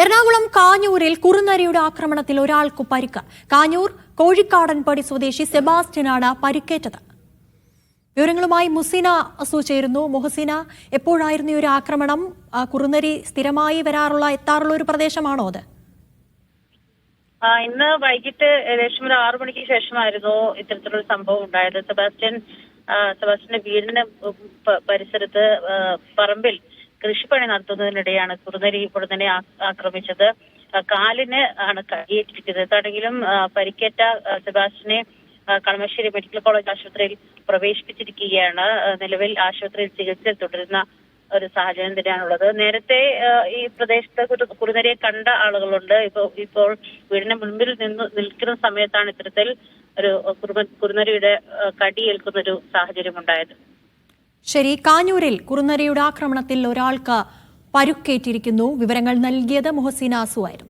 എറണാകുളം കാഞ്ഞൂരിൽ കുറുനരിയുടെ ആക്രമണത്തിൽ ഒരാൾക്ക് പരിക്ക്. കാഞ്ഞൂർ കോഴിക്കാടൻപടി സ്വദേശി സെബാസ്റ്റ്യനാണ് പരിക്കേറ്റത്. വിവരങ്ങളുമായി മുസീന അസു ചേരുന്നു. മുഹസീന എപ്പോഴായിരുന്നു ഈ ഒരു ആക്രമണം? കുറുനരി സ്ഥിരമായി വരാറുള്ള എത്താറുള്ള ഒരു പ്രദേശമാണോ അത്? ഇന്ന് വൈകിട്ട് ഏകദേശം ഒരു ആറു മണിക്ക് ശേഷമായിരുന്നു ഇത്തരത്തിലൊരു സംഭവം ഉണ്ടായത്. സെബാസ്റ്റ്യൻ സെബാസ്റ്റ്യന്റെ വീടിന് പരിസരത്ത് പറമ്പിൽ കൃഷിപ്പണി നടത്തുന്നതിനിടെയാണ് കുറുനരി കുറുനരി ആക്രമിച്ചത്. കാലിന് ആണ് കടിയേറ്റിരിക്കുന്നത് എന്താണെങ്കിലും പരിക്കേറ്റ സെബാസ്റ്റിനെ കളമശ്ശേരി മെഡിക്കൽ കോളേജ് ആശുപത്രിയിൽ പ്രവേശിപ്പിച്ചിരിക്കുകയാണ്. നിലവിൽ ആശുപത്രിയിൽ ചികിത്സയിൽ തുടരുന്ന ഒരു സാഹചര്യം തന്നെയാണുള്ളത്. നേരത്തെ ഈ പ്രദേശത്ത് കുറുനരിയെ കണ്ട ആളുകളുണ്ട്. ഇപ്പോൾ ഇപ്പോൾ വീടിന് മുൻപിൽ നിന്ന് നിൽക്കുന്ന സമയത്താണ് ഇത്തരത്തിൽ ഒരു കുറുനരിയുടെ കടിയേൽക്കുന്ന ഒരു സാഹചര്യം ഉണ്ടായത് ശരി കാഞ്ഞൂരിൽ കുറുനരയുടെ ആക്രമണത്തിൽ ഒരാൾക്ക് പരുക്കേറ്റിരിക്കുന്നു. വിവരങ്ങൾ നൽകിയത് മുഹസീന ആസു ആയിരുന്നു.